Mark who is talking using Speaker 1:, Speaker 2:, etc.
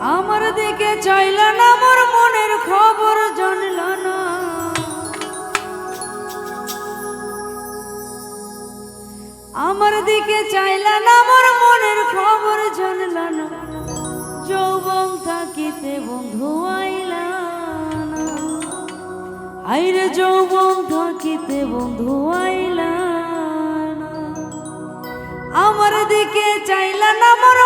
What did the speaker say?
Speaker 1: আমার দিকে চাইল না, মোর মনের খবর জানল না। আমার দিকে চাইল না, মোর মনের খবর জানল না। যৌবন থাকিতে বন্ধু আইলা আইরে যৌবন থাকিতে বন্ধু আইলা আমার দিকে চাইল না, মোর